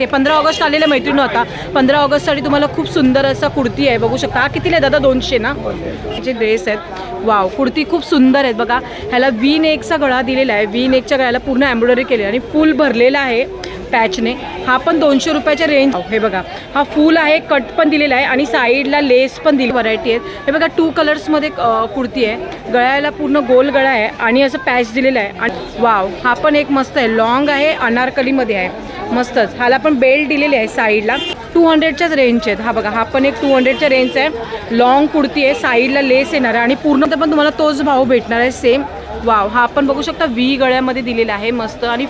हे पंधरा ऑगस्ट आलेल्या मैत्रीण होता पंधरा ऑगस्टसाठी तुम्हाला खूप सुंदर असा कुर्ती आहे. बघू शकता. हा कितीला आहे दादा? दोनशे ना? जे ड्रेस आहेत. वाव कुर्ती खूप सुंदर आहेत बघा. ह्याला वी नेकचा गळा दिलेला आहे. वी नेकच्या गळ्याला पूर्ण एम्ब्रॉयडरी केली आहे. आणि फुल भरलेला आहे पॅचने हा पण दोनशे रुपयाच्या रेंज हे बघा. हा फुल आहे कट पण दिलेला आहे आणि साईडला लेस पण दिली व्हरायटी आहेत. हे बघा टू कलर्समध्ये कुर्ती आहे. गळ्याला पूर्ण गोल गळा आहे आणि असं पॅच दिलेला आहे. आणि वाव हा पण एक मस्त आहे. लॉंग आहे अनारकलीमध्ये आहे. मस्तच. ह्याला पण बेल्ट दिलेली आहे साईडला टू हंड्रेडच्याच रेंजचे आहेत. हा बघा हा पण एक टू हंड्रेडच्या रेंज आहे. लॉंग कुर्ती आहे साईडला लेस येणार आहे. आणि पूर्ण पण तुम्हाला तोच भाव भेटणार आहे सेम वाव हा आपण बघू शकता व्ही गळ्यामध्ये दिलेला आहे मस्त. आणि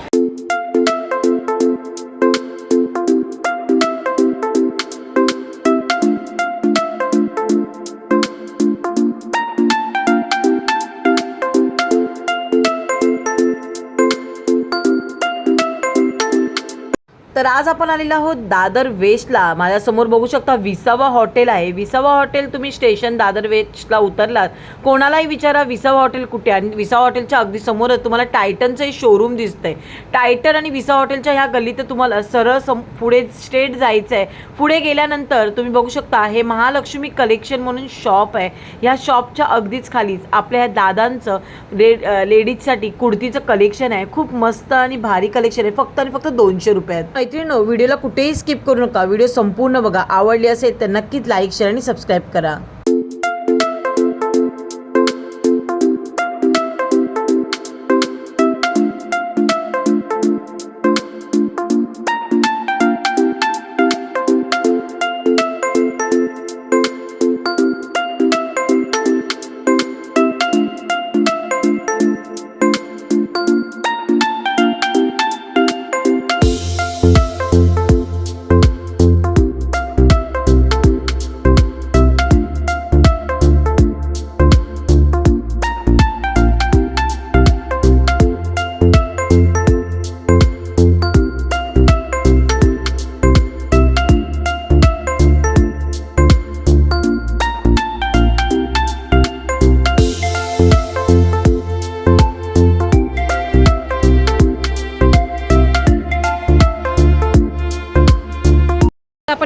तर आज आपण आलेलो आहोत दादर वेस्टला. माझ्यासमोर बघू शकता विसावा हॉटेल आहे. विसावा हॉटेल तुम्ही स्टेशन दादर वेस्टला उतरलात. कोणालाही विचारा विसावा हॉटेल कुठे आणि विसावा हॉटेलच्या अगदी समोरच तुम्हाला टायटनचं शोरूम दिसतंय. टायटन आणि विसा हॉटेलच्या ह्या गल्लीत तुम्हाला सरळ सम पुढे स्ट्रेट जायचं आहे पुढे गेल्यानंतर तुम्ही बघू शकता हे महालक्ष्मी कलेक्शन म्हणून शॉप आहे. ह्या शॉपच्या अगदीच खालीच आपल्या ह्या दादांचं ले लेडीजसाठी कुर्तीचं कलेक्शन आहे. खूप मस्त आणि भारी कलेक्शन आहे. फक्त आणि फक्त दोनशे रुपयात. मैत्रिणी व्हिडिओला कुठेही स्किप करू नका. व्हिडिओ संपूर्ण बघा. आवडली असेल तर नक्कीच लाईक शेअर आणि सबस्क्राईब करा.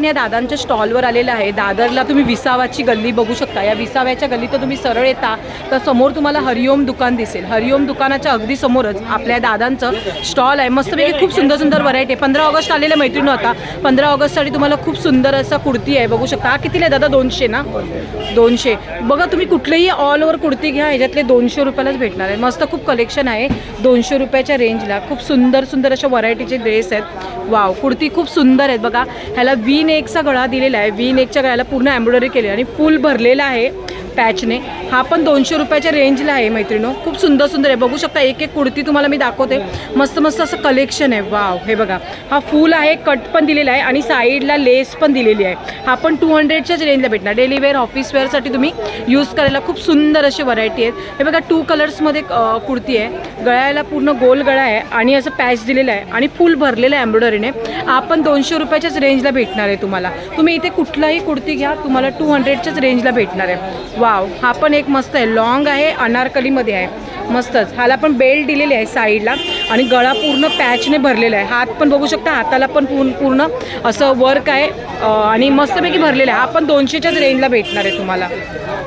आपण या दादांच्या स्टॉलवर आलेलं आहे. दादरला तुम्ही विसावाची गल्ली बघू शकता. या विसाव्याच्या गल्लीत तुम्ही सरळ येता तर समोर तुम्हाला हरिओम दुकान दिसेल. हरिओम दुकानाच्या अगदी समोरच आपल्या दादांचं स्टॉल आहे. मस्तपैकी खूप सुंदर सुंदर व्हरायटी आहे. पंधरा ऑगस्ट आलेल्या मैत्रिणी होता पंधरा ऑगस्टसाठी तुम्हाला खूप सुंदर असा कुर्ती आहे. बघू शकता. हा कितीला आहे दादा? दोनशे ना? दोनशे. बघा तुम्ही कुठलीही ऑल ओव्हर कुर्ती घ्या. ह्याच्यातले दोनशे रुपयालाच भेटणार आहे. मस्त खूप कलेक्शन आहे. दोनशे रुपयाच्या रेंजला खूप सुंदर सुंदर अशा व्हरायटीचे ड्रेस आहेत. वाव कुर्ती खूप सुंदर आहेत. बघा ह्याला वी नेकचा गळा दिलेला आहे. वी नेकच्या गळ्याला पूर्ण एम्ब्रॉयडरी केली आणि फुल भरलेला आहे पॅचने हा पण दोनशे रुपयाच्या रेंजला आहे मैत्रिणो. खूप सुंदर सुंदर आहे. बघू शकता एक एक कुर्ती तुम्हाला मी दाखवते. मस्त मस्त असं कलेक्शन आहे. वाव हे बघा. हा फुल आहे कट पण दिलेला आहे आणि साईडला लेस पण दिलेली आहे. हा पण टू हंड्रेडच्याच रेंजला भेटणार. डेली वेअर ऑफिस वेअरसाठी तुम्ही यूज करायला खूप सुंदर अशी व्हरायटी आहेत. हे बघा टू कलर्समध्ये कुर्ती आहे. गळ्याला पूर्ण गोल गळा आहे आणि असं पॅच दिलेलं आहे आणि फुल भरलेलं आहे एम्ब्रॉयडरीने आपण दोनशे रुपयाच्याच रेंजला भेटणार आहे तुम्हाला. तुम्ही इथे कुठलाही कुर्ती घ्या तुम्हाला टू हंड्रेडच्याच रेंजला भेटणार आहे. वाव हा पण एक मस्त आहे. लॉंग आहे अनारकलीमध्ये आहे. मस्तच. ह्याला पण बेल्ट दिलेली आहे साईडला आणि गळा पूर्ण पॅचने भरलेला आहे. हात पण बघू शकता हाताला पण पूर्ण पूर्ण असं वर्क आहे. आणि मस्तपैकी भरलेला आहे. हा पण दोनशेच्याच रेंजला भेटणार आहे तुम्हाला.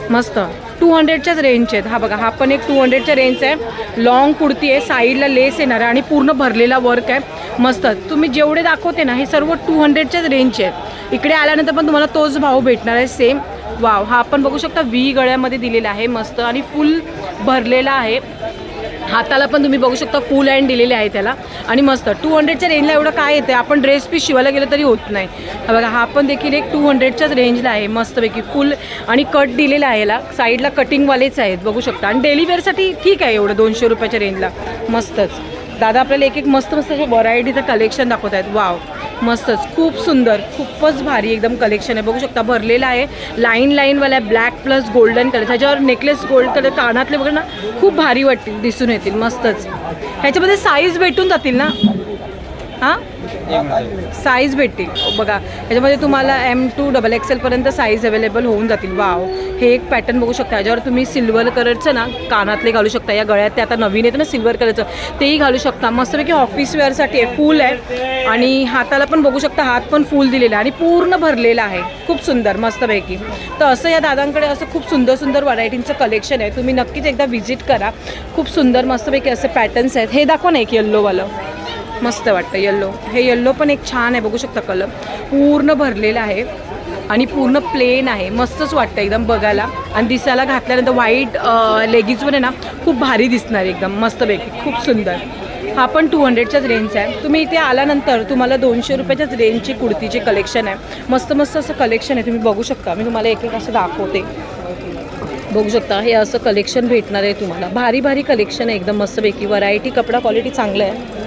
मस्त. टू हंड्रेडच्याच रेंजचे आहेत. हा बघा हा पण एक टू हंड्रेडच्या रेंज आहे. लॉंग कुर्ती आहे साईडला लेस येणार आहे आणि पूर्ण भरलेला वर्क आहे. मस्त. तुम्ही जेवढे दाखवते ना हे सर्व टू हंड्रेडच्याच रेंजचे आहेत. इकडे आल्यानंतर पण तुम्हाला तोच भाव भेटणार आहे सेम वाव हा आपण बघू शकता व्ही गळ्यामध्ये दिलेला आहे मस्त आणि फुल भरलेला आहे. हाताला पण तुम्ही बघू शकता फुल हँड दिलेले आहे त्याला. आणि मस्त टू हंड्रेडच्या रेंजला एवढं काय येते आपण ड्रेस पीस शिवायला गेलं तरी होत नाही. बघा हा पण देखील एक टू हंड्रेडच्याच रेंजला आहे मस्तपैकी फुल आणि कट दिलेला आहे याला. साईडला कटिंगवालेच आहेत बघू शकता. आणि डेली वेअरसाठी ठीक आहे एवढं दोनशे रुपयाच्या रेंजला मस्तच. दादा आपल्याला एक एक मस्त मस्त व्हरायटीचं कलेक्शन दाखवत आहेत वाव. मस्तच खूप सुंदर खूपच भारी एकदम कलेक्शन आहे. बघू शकता भरलेलं आहे. लाईन लाईनवाल्या ब्लॅक प्लस गोल्डन कलर ह्याच्यावर नेकलेस गोल्ड कलर कानातले वगैरे ना खूप भारी वाटतील दिसून येतील मस्तच. ह्याच्यामध्ये साईज भेटून जातील ना? हां? साईज भेटतील. बघा ह्याच्यामध्ये तुम्हाला एम टू डबल एक्सेलपर्यंत साईज अवेलेबल होऊन जातील. वाव हे एक पॅटर्न बघू शकता. याच्यावर तुम्ही सिल्वर कलरचं ना कानातले घालू शकता. या गळ्यात ते आता नवीन येतं ना सिल्वर कलरचं तेही घालू शकता. मस्तपैकी ऑफिस वेअरसाठी आहे फुल आहे. आणि हाताला पण बघू शकता हात पण फुल दिलेला आहे. आणि पूर्ण भरलेला आहे. खूप सुंदर मस्तपैकी. तर असं या दादांकडे असं खूप सुंदर सुंदर व्हरायटींचं कलेक्शन आहे. तुम्ही नक्कीच एकदा व्हिजिट करा. खूप सुंदर मस्तपैकी असे पॅटर्न्स आहेत. हे दाखवा ना एक येल्लोवालं मस्त वाटतं येल्लो हे येल्लो पण एक छान आहे बघू शकता कलर पूर्ण भरलेला आहे आणि पूर्ण प्लेन आहे. मस्तच वाटतं एकदम बघायला. आणि दिसायला घातल्यानंतर व्हाईट लेगीजवर आहे ना खूप भारी दिसणार एकदम मस्तपैकी खूप सुंदर. हा पण टू हंड्रेडच्याच रेंजचा आहे. तुम्ही इथे आल्यानंतर तुम्हाला दोनशे रुपयाच्याच रेंजची कुर्तीचे कलेक्शन आहे. मस्त मस्त असं कलेक्शन आहे. तुम्ही बघू शकता. मी तुम्हाला एक एक असं दाखवते. बघू शकता हे असं कलेक्शन भेटणार आहे तुम्हाला. भारी भारी कलेक्शन आहे. एकदम मस्तपैकी. व्हरायटी कपडा क्वालिटी चांगलं आहे.